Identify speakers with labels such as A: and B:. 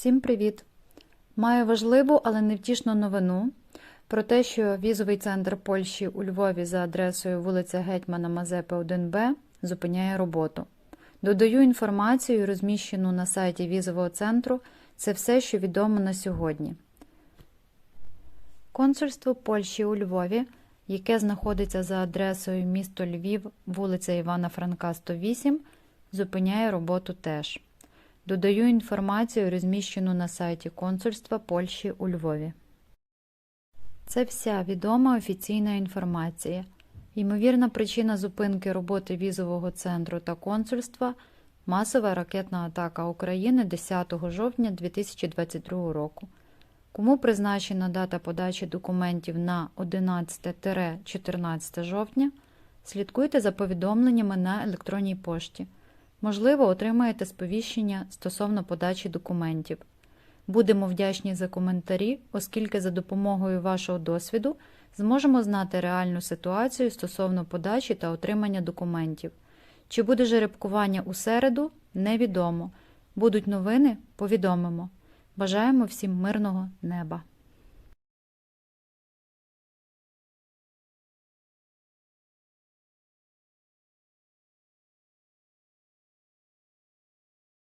A: Всім привіт! Маю важливу, але невтішну новину про те, що візовий центр Польщі у Львові за адресою вулиця Гетьмана Мазепи 1Б зупиняє роботу. Додаю інформацію, розміщену на сайті візового центру. Це все, що відомо на сьогодні. Консульство Польщі у Львові, яке знаходиться за адресою місто Львів, вулиця Івана Франка, 108, зупиняє роботу теж. Додаю інформацію, розміщену на сайті Консульства Польщі у Львові. Це вся відома офіційна інформація. Ймовірна причина зупинки роботи візового центру та консульства масова ракетна атака України 10 жовтня 2022 року. Кому призначена дата подачі документів на 11-14 жовтня, слідкуйте за повідомленнями на електронній пошті. Можливо, отримаєте сповіщення стосовно подачі документів. Будемо вдячні за коментарі, оскільки за допомогою вашого досвіду зможемо знати реальну ситуацію стосовно подачі та отримання документів. Чи буде жеребкування у середу, невідомо. Будуть новини, повідомимо. Бажаємо всім мирного неба.